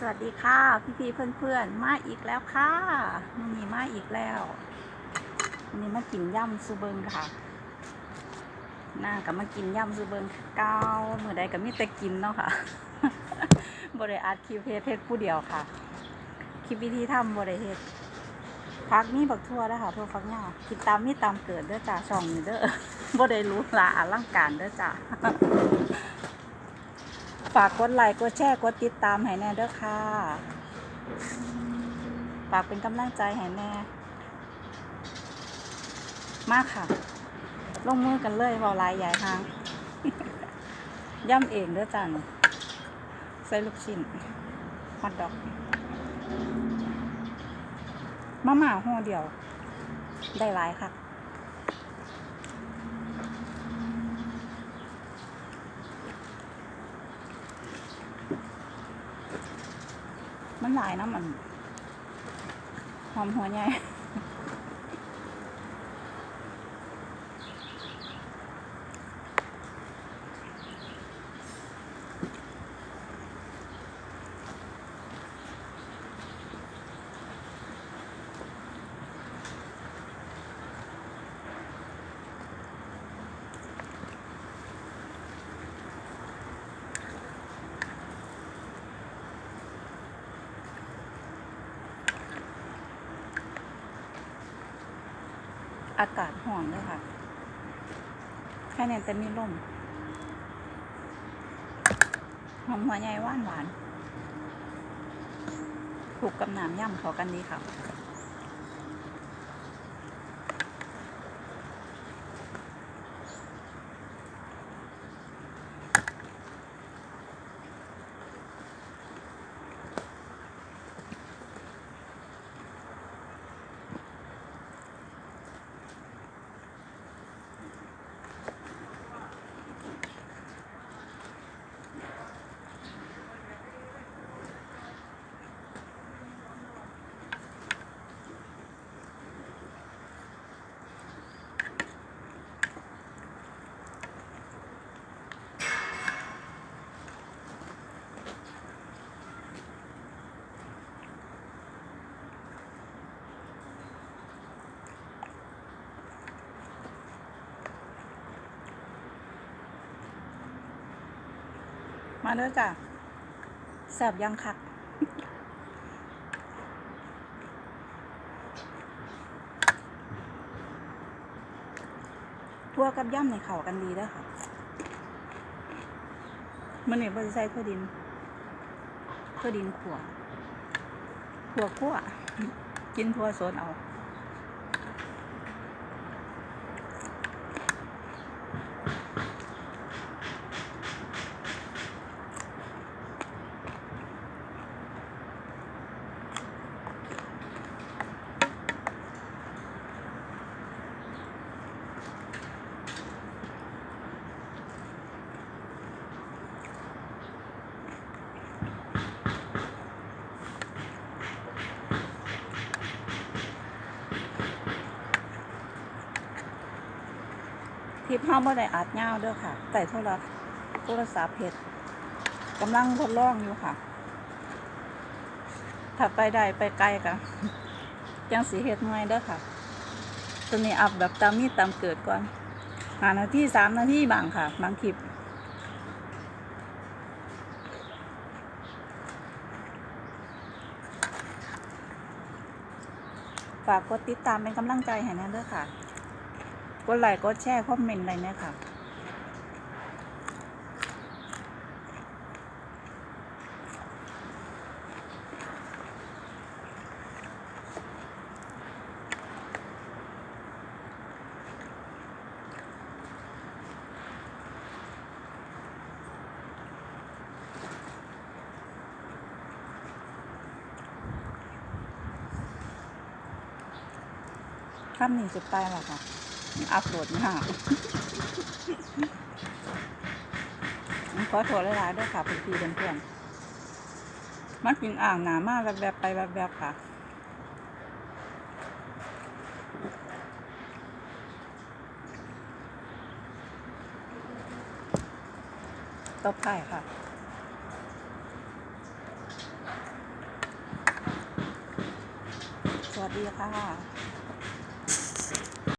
สวัสดีค่ะ พี่พี่เพื่อนเพื่อนๆมาอีกแล้วค่ะมันมีมาอีกแล้ววันนี้มากินย่ำซูเบิงค่ะหน้ากับมากินย่ำซูเบิงเก้าเมื่อใดก็มีแต่กินเนาะค่ะบริอาร์ตคิวเพจเพจผู้เดียวค่ะ คลิปวิธีทำบริเฮดพักนี่บักทั่วแล้วค่ะทั่วฟักเงากินตามมีตามเกิดเด้อจ้าช่องนี้เด้อบ่ได้รู้ลาอลังการเด้อจ้า ฝากกดไลค์กดแชร์กดติดตามให้แน่เด้อค่ะ ฝากเป็นกำลังใจให้แน่ มากค่ะ ลงมือกันเลยเบาลายใหญ่หาง ย่ำเองเด้อจันใส่ลูกชิ้นฮอทดอกมาม่าห่อเดียว ได้หลายค่ะ มันหลายนะมันหอมหัวใหญ่ อากาศห่วงเลยค่ะ แค่นี้แต่มีลมหอมหัวใหญ่ว่านหวาน ถูกกับน้ำย่ำเขากันดีค่ะ มาเด้อจ้ะแสบยังคักทั่วกับย่ำในเข่ากันดีด้อค่ะ มันเนี่ยบริใส่ทั่วดินทั่วดินขั่วขั่วขั่วกินทั่วโซนเอา ลิปเฮาบ่ได้อัดยาเด้อค่ะแต่โทรโทรศัพท์เฮ็ดกำลังทดลองอยู่ค่ะ ถ้าไปได้ไปไกลกันจังสีเฮ็ดง่เด้อค่ะ ตัวนี้อัพแบบตามมีตามเกิดก่อนหานาทีสามนาทีบางค่ะ บางคลิปฝากกดติดตามเป็นกำลังใจให้แนะเด้อค่ะ กดไลค์กดแชร์คอมเมนต์อะไรนี่ยค่ะครับนี่สุดไปแล้วค่ะ อัพโหลดมากขอโทษหลายๆด้วยค่ะเพื่อนเพื่อนมันปิ่งอ่างหนามากแบบแบบไปแบบแบบค่ะตบไข่ค่ะสวัสดีค่ะ